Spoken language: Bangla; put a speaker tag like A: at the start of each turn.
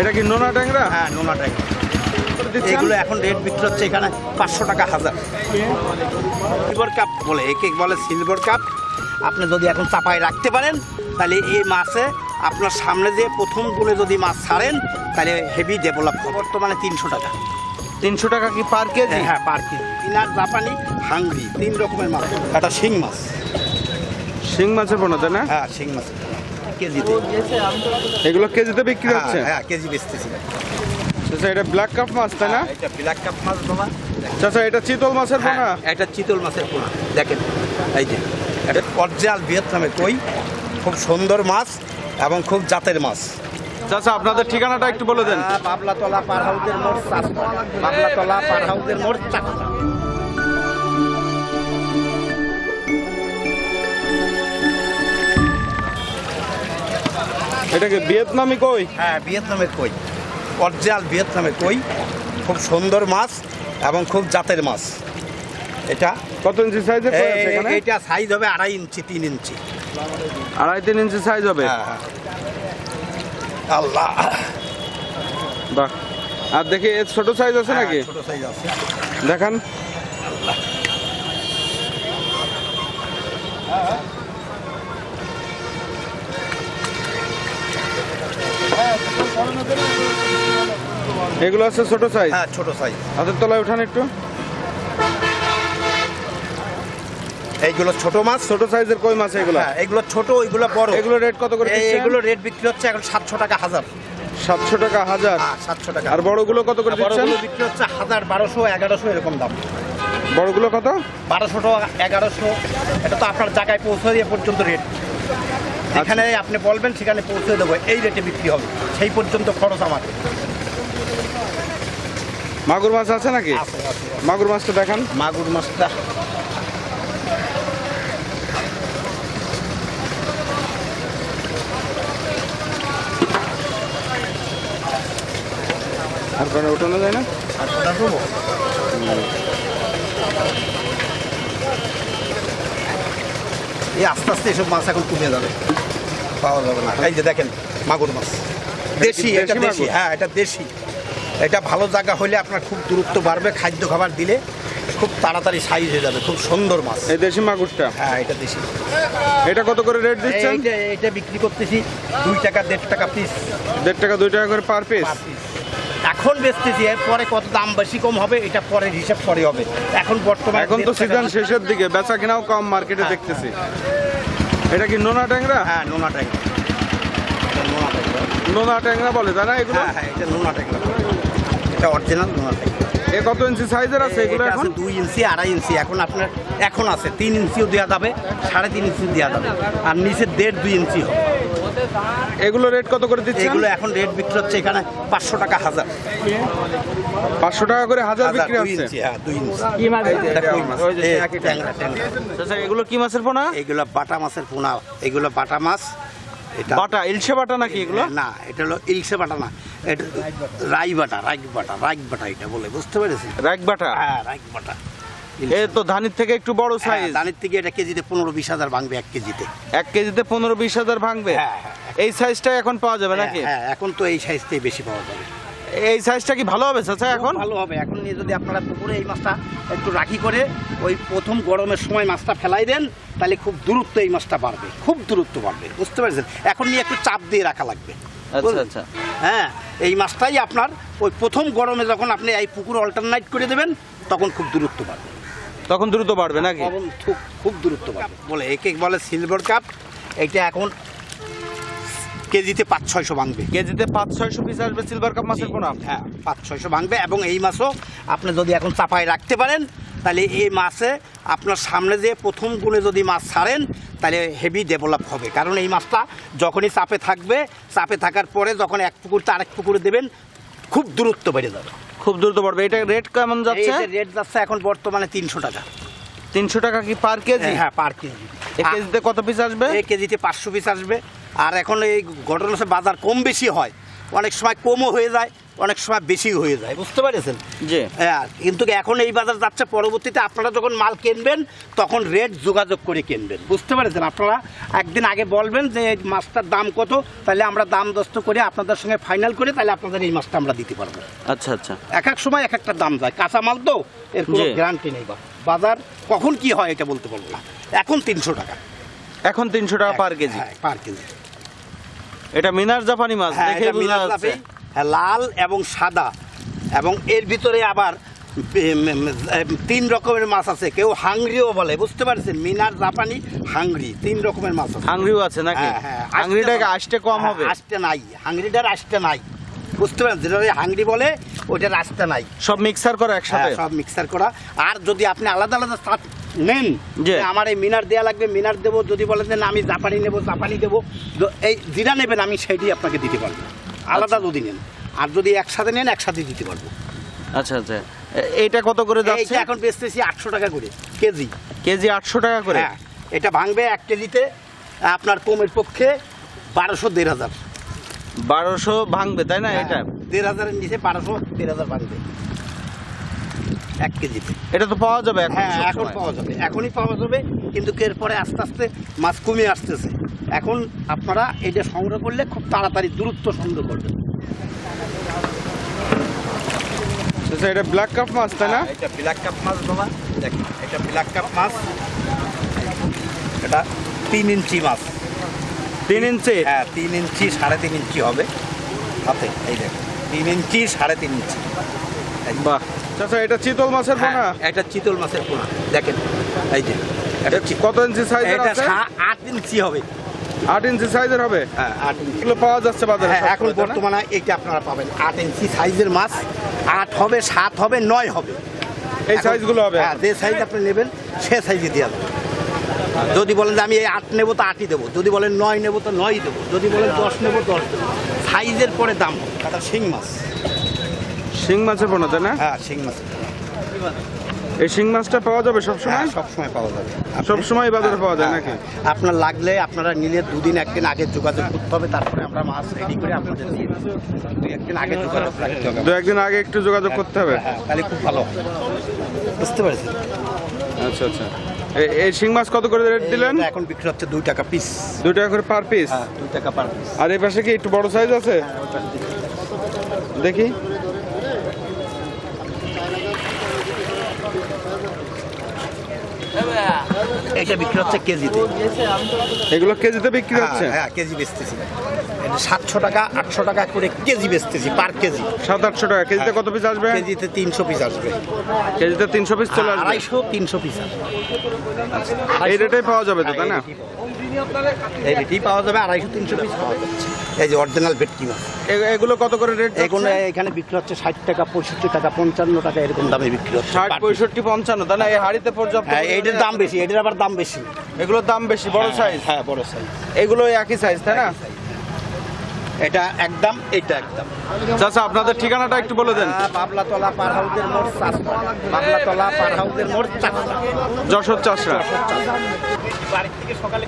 A: এটা কি নোনা ট্যাংরা?
B: হ্যাঁ নোনা
A: ট্যাংরা।
B: এগুলো এখন রেট বিক্রি হচ্ছে এখানে পাঁচশো টাকা হাজার। সিলভার কাপ বলে একে বলে সিলভার কাপ আপনি যদি এখন চাপায় রাখতে পারেন তাহলে এই মাছে আপনার সামনে দিয়ে প্রথম গুলে যদি মাছ ছাড়েন তাহলে হেভি ডেভেলপ বর্তমানে তিনশো টাকা।
A: তিনশো টাকা কি পার কেজি?
B: হ্যাঁ পার কেজি। ইনার জাপানি হাঙ্গরি তিন রকমের মাছ। একটা শিং মাছ।
A: শিং মাছের পোনা তাই না?
B: হ্যাঁ শিং মাছ কেজিতে।
A: এগুলো কেজিতে বিক্রি
B: হ্যাঁ,
A: হচ্ছে?
B: হ্যাঁ কেজি বেচতেছি।
A: এটা ব্ল্যাক কাপ মাছ তাই না?
B: হ্যাঁ, এটা ব্ল্যাক কাপ মাছ বাবা
A: এটা চিতল মাছের পোনা
B: হ্যাঁ, এটা চিতল মাছের পোনা দেখেন এই যে এটা পর্যাল ভিয়েতনামে কই। খুব সুন্দর মাছ এবং খুব জাতের মাছ।
A: চাচা আপনাদের ঠিকানাটা একটু বলে দেন।
B: আহ, বাবলাতলা পার হাউসের মোড় পার হাউসের মোড় চাষা
A: এটা কি ভিয়েতনামি কই?
B: হ্যাঁ ভিয়েতনামের কই। পর্যাল ভিয়েতনামের কই। খুব সুন্দর মাছ এবং খুব জাতের মাছ। এটা
A: কত ইঞ্চি সাইজের
B: এটা সাইজ হবে আড়াই ইঞ্চি তিন ইঞ্চি।
A: আড়াই তিন ইঞ্চি সাইজ হবে?
B: হ্যাঁ হ্যাঁ। আল্লাহ।
A: বাহ। আর দেখি এর ছোট সাইজ আছে নাকি?
B: হ্যাঁ, ছোট সাইজ আছে।
A: দেখান। এগুলো আছে ছোট সাইজ
B: হ্যাঁ ছোট সাইজ
A: হাতের তলায় উঠান একটু।
B: এইগুলো ছোট মাছ।
A: ছোট সাইজের কই মাছ এগুলো?
B: হ্যাঁ এগুলো ছোট ওইগুলো বড়।
A: এগুলো রেট কত করে
B: এগুলো রেট বিক্রি হচ্ছে এখন সাতশো টাকা হাজার।
A: সাতশো টাকা হাজার?
B: হ্যাঁ সাতশো টাকা।
A: আর বড়গুলো কত করে দিচ্ছেন?
B: বিক্রি হচ্ছে হাজার বারোশো এগারোশো এরকম দাম।
A: বড়গুলো কত?
B: বারোশো এগারোশো। এটা তো আপনার জায়গায় পৌঁছে দিয়ে পর্যন্ত রেট যেখানে আপনি বলবেন সেখানে পৌঁছে দেবো। এই রেটে বিক্রি হবে। সেই পর্যন্ত খরচ আমার।
A: মাগুর মাছ আছে নাকি। মাগুর মাছটা দেখান।
B: মাগুর মাছটা।
A: আর কোনো উঠানো যায় না?
B: আর কোথা দেবো এই আস্তে আস্তে এসব মাছ এখন কমে যাবে। পাওয়া যাবে না। এই যে দেখেন মাগুর মাছ। দেশি এটা দেশি হ্যাঁ এটা দেশি। এটা ভালো জায়গা হলে আপনার খুব দূরত্ব বাড়বে খাদ্য খাবার দিলে খুব তাড়াতাড়ি সাইজ হয়ে যাবে খুব সুন্দর মাছ।
A: এই দেশি মাগুরটা?
B: হ্যাঁ এটা দেশি।
A: এটা কত করে রেট দিচ্ছেন?
B: এইটা এটা বিক্রি করতেছি দুই টাকা দেড় টাকা পিস
A: দেড় টাকা দুই টাকা করে পার পিস
B: পার পিস এখন বেচতেছি পরে কত দাম বেশি কম হবে এটা পরে হিসাব পরে হবে। এখন বর্তমানে
A: এখন তো সিজন শেষের দিকে বেচা কেনাও কম মার্কেটে
B: হ্যাঁ,
A: দেখতেছি। এটা কি নোনা ট্যাংরা?
B: হ্যাঁ নোনা ট্যাংরা। নোনা ট্যাংরা।
A: বলে তাই না এগুলো?
B: হ্যাঁ হ্যাঁ এটা নোনা ট্যাংরা এটা অরিজিনাল নোনা ট্যাংরা।
A: এ কত ইঞ্চি সাইজের আছে এগুলো এখন?
B: দুই ইঞ্চি আড়াই ইঞ্চি এখন আপনার এখন আছে। তিন ইঞ্চিও দেওয়া যাবে সাড়ে তিন ইঞ্চি দেওয়া যাবে। আর নিচে দেড় দুই ইঞ্চি হবে।
A: এগুলো রেট কত করে দিচ্ছেন?
B: এগুলো এখন রেট বিক্রি হচ্ছে এখানে পাঁচশো টাকা হাজার।
A: পাঁচশো টাকা করে হাজার বিক্রি হচ্ছে?
B: হ্যাঁ ট্যাংরা।
A: আচ্ছা এগুলো কি মাছের পোনা?
B: এগুলো বাটা মাছের পোনা এগুলো বাটা মাছ। এটা
A: বাটা ইলশে বাটা নাকি এগুলো?
B: না এটা হলো ইলশে বাটা না এটা রাই বাটা রাইক বাটা রাইক বাটা এটা বলে বুঝতে পেরেছি
A: রাগ বাটা?
B: হ্যাঁ রাইক বাটা।
A: এ তো ধানের থেকে একটু বড়
B: হ্যাঁ,
A: সাইজ
B: দানের থেকে এটা কেজিতে পনেরো বিশ হাজার ভাঙবে এক কেজিতে।
A: এক কেজিতে পনেরো বিশ হাজার ভাঙবে?
B: হ্যাঁ, হ্যাঁ,
A: এই সাইজটা এখন পাওয়া যাবে নাকি?
B: হ্যাঁ এখন তো এই সাইজটাই বেশি পাওয়া যাবে।
A: এই সাইজটা কি ভালো হবে চাচা এখন?
B: ভালো হবে। এখন নিয়ে যদি আপনারা পুকুরে এই মাছটা একটু রাখি করে ওই প্রথম গরমের সময় মাছটা ফেলাই দেন তাহলে খুব দূরত্ব এই মাছটা বাড়বে। খুব দূরত্ব বাড়বে বুঝতে পেরেছেন? এখন নিয়ে একটু চাপ দিয়ে রাখা লাগবে।
A: আচ্ছা? আচ্ছা।
B: হ্যাঁ এই মাছটাই আপনার ওই প্রথম গরমে যখন আপনি এই পুকুর অল্টারনাইট করে দেবেন তখন খুব দূরত্ব বাড়বে।
A: তখন দ্রুত বাড়বে নাকি?
B: খুব খুব দূরত্ব বাড়বে। বলে একে বলে সিলভার কাপ এটা এখন কেজিতে পাঁচ ছয়শো ভাঙবে।
A: কেজিতে পাঁচ ছয়শো পিস আসবে সিলভার কাপ মাছের পোনা
B: হ্যাঁ পাঁচ ছয়শো ভাঙবে এবং এই মাছও আপনি যদি এখন চাপায় রাখতে পারেন তাহলে এই মাছে আপনার সামনে যে প্রথম গুণে যদি মাছ ছাড়েন তাহলে হেভি ডেভেলপ হবে। কারণ এই মাছটা যখনই চাপে থাকবে চাপে থাকার পরে যখন এক পুকুর থেকে আরেক পুকুরে দেবেন খুব দূরত্ব বেড়ে যাবে।
A: খুব দ্রুত বাড়বে। এটা রেট কেমন যাচ্ছে?
B: রেট যাচ্ছে এখন বর্তমানে তিনশো টাকা।
A: তিনশো টাকা কি পার কেজি?
B: হ্যাঁ পার কেজি।
A: এক কেজিতে কত পিস আসবে?
B: এক কেজিতে পাঁচশো পিস আসবে। আর এখন এই ঘটনা বাজার কম বেশি হয়। অনেক সময় কমও হয়ে যায়। অনেক সময় বেশি হয়ে যায় বুঝতে পেরেছেন?
A: জি।
B: হ্যাঁ কিন্তু এখন এই বাজার যাচ্ছে পরবর্তীতে আপনারা যখন মাল কিনবেন তখন রেট যোগাযোগ করে কিনবেন বুঝতে পেরেছেন? আপনারা একদিন আগে বলবেন যে এই মাছটার দাম কত তাহলে আমরা দাম দস্ত করে আপনাদের সঙ্গে ফাইনাল করে তাহলে আপনাদের এই মাছটা আমরা দিতে পারব।
A: আচ্ছা আচ্ছা।
B: এক এক সময় এক একটা দাম যায় কাঁচা মাল তো এর কোনো গ্যারান্টি নেই বাজার কখন কি হয় এটা বলতে পারব না। এখন তিনশো টাকা।
A: এখন তিনশো টাকা পার কেজি।
B: হ্যাঁ, পার কেজি।
A: এটা মিনার জাপানি মাছ
B: হ্যাঁ
A: দেখে বোঝা
B: মিনার
A: যাচ্ছে।
B: হ্যাঁ, লাল এবং সাদা। এবং এর ভিতরে আবার তিন রকমের মাছ আছে। কেউ হাংরিও বলে বুঝতে পারছেন? মিনার জাপানি হাংরি তিন রকমের মাছ আছে।
A: হাংরিও আছে নাকি?
B: হ্যাঁ, হ্যাঁ,
A: হাংরিটাকে
B: আসতে-
A: কম
B: হ্যাঁ,
A: হবে
B: আসতে নাই। হাংরিটার আসতে নাই। বুঝতে পারেন যেটা হাংরি বলে ওইটার আসতে নাই।
A: সব মিক্সার করা একসাথে?
B: হ্যাঁ, সব মিক্সার করা। আর যদি আপনি আলাদা আলাদা সাত নেন যে আমার এই মিনার দেওয়া লাগবে মিনার দেবো যদি বলেন যে না আমি জাপানি নেব জাপানি দেবো এই যেটা নেবেন আমি সেইটি আপনাকে দিতে পারব। আলাদা যদি নেন। আর যদি একসাথে নেন একসাথে দিতে পারব।
A: আচ্ছা আচ্ছা। এ- এইটা কত করে যাচ্ছে?
B: এখন বেচতেছি আটশো টাকা করে কেজি।
A: কেজি আটশো টাকা করে?
B: হ্যাঁ এটা ভাঙবে এক কেজিতে আপনার কমের পক্ষে বারোশো দেড় হাজার।
A: বারোশো ভাঙবে তাই না
B: হ্যাঁ,
A: এটা?
B: দেড় হাজারের নিচে বারোশো দেড় হাজার ভাঙবে এক কেজিতে।
A: এটা তো পাওয়া যাবে
B: হ্যাঁ এখন পাওয়া যাবে এখনই পাওয়া যাবে কিন্তু এরপরে আস্তে আস্তে মাছ কমে আসতেছে। এখন আপনারা এটা সংগ্রহ করলে খুব তাড়াতাড়ি দূরত্ব সংগ্রহ করবেন।
A: আচ্ছা এটা ব্ল্যাক কাপ মাছ তাই না?
B: হ্যাঁ, এটা ব্ল্যাক কাপ মাছ বাবা। দেখেন এটা ব্ল্যাক কাপ মাছ। এটা তিন ইঞ্চি মাছ।
A: তিন ইঞ্চি?
B: হ্যাঁ তিন ইঞ্চি সাড়ে তিন ইঞ্চি হবে। হাতে এই দেখেন তিন ইঞ্চি সাড়ে তিন ইঞ্চি।
A: বাহ। আচ্ছা এটা চিতল মাছের পোনা?
B: হ্যাঁ, এটা চিতল মাছের পোনা। দেখেন এই যে এটা
A: কত ইঞ্চি সাইজের
B: এটা আট ইঞ্চি হবে।
A: আট ইঞ্চি সাইজের হবে?
B: হ্যাঁ আট ইঞ্চি।
A: পাওয়া যাচ্ছে বাজারে
B: হ্যাঁ এখন? বর্তমানে এইটা আপনারা পাবেন আট ইঞ্চি সাইজের মাছ আট হবে সাত হবে নয় হবে।
A: এই সাইজগুলো হবে?
B: হ্যাঁ যে সাইজ আপনি নেবেন সে সাইজে দেওয়া যাবে। যদি বলেন যে আমি এই আট নেব তো আটই দেবো। যদি বলেন নয় নেব তো নয়ই দেবো। যদি বলেন দশ নেব দশ দেবো। সাইজের পরে দাম এটা শিং মাছ।
A: শিং মাছের পোনা তাই না?
B: হ্যাঁ শিং মাছ
A: এই শিং মাছটা পাওয়া যাবে সব সময়
B: হ্যাঁ সব সময় পাওয়া যাবে।
A: সব সময় বাজারে পাওয়া যায় নাকি?
B: হ্যাঁ, আপনার লাগলে আপনারা নিলে দুদিন একদিন আগে যোগাযোগ করতে হবে তারপরে আমরা মাছ রেডি করে আপনাদের দিয়ে দুই। একদিন আগে যোগাযোগ রাখতে হবে।
A: দু একদিন আগে একটু যোগাযোগ করতে হবে?
B: হ্যাঁ তাহলে খুব ভালো বুঝতে পেরেছেন?
A: আচ্ছা আচ্ছা। এই শিং মাছ কত করে রেট দিলেন?
B: এখন বিক্রি হচ্ছে দুই টাকা পিস
A: দুই টাকা করে পার পিস
B: দুই টাকা পার পিস
A: আর এই পাশে কি একটু বড় সাইজ আছে? দেখি।
B: এটা বিক্রি হচ্ছে কেজিতে।
A: এগুলো কেজিতে বিক্রি হচ্ছে?
B: হ্যাঁ হ্যাঁ কেজি বেচতেছি। সাতশো টাকা আটশো টাকা করে কেজি বেচতেছি পার কেজি।
A: সাত আটশো টাকা। কেজিতে কত পিস আসবে?
B: কেজিতে তিনশো পিস আসবে।
A: কেজিতে তিনশো পিস চলে আসবে?
B: আড়াইশো তিনশো পিস আসবে।
A: এই রেটেই পাওয়া যাবে তো তাই না?
B: এই পাওয়া যাবে আড়াইশো তিনশো পিস পাওয়া যাচ্ছে এই যে অরিজিনাল ভেটকি মাছ
A: এগুলো কত করে রেট
B: এগুলো এখানে বিক্রি হচ্ছে ষাট টাকা পঁয়ষট্টি টাকা পঞ্চান্ন টাকা এরকম দামে বিক্রি হচ্ছে।
A: ষাট পঁয়ষট্টি পঞ্চান্ন তাই না? এই হাড়িতে পর্যাপ্ত
B: হ্যাঁ এইটার দাম বেশি এটার আবার দাম বেশি।
A: এগুলোর দাম বেশি বড় সাইজ
B: হ্যাঁ বড় সাইজ
A: এগুলো একই সাইজ তাই না?
B: এটা একদম এটা একদম।
A: চাচা আপনাদের ঠিকানাটা একটু বলে দেন।
B: আহ, বাবলাতলা পার হাউসের মোড় চাষটা বাবলাতলা পার হাউসের মোড়
A: যশোর চাষরা
B: বাড়ি থেকে সকালে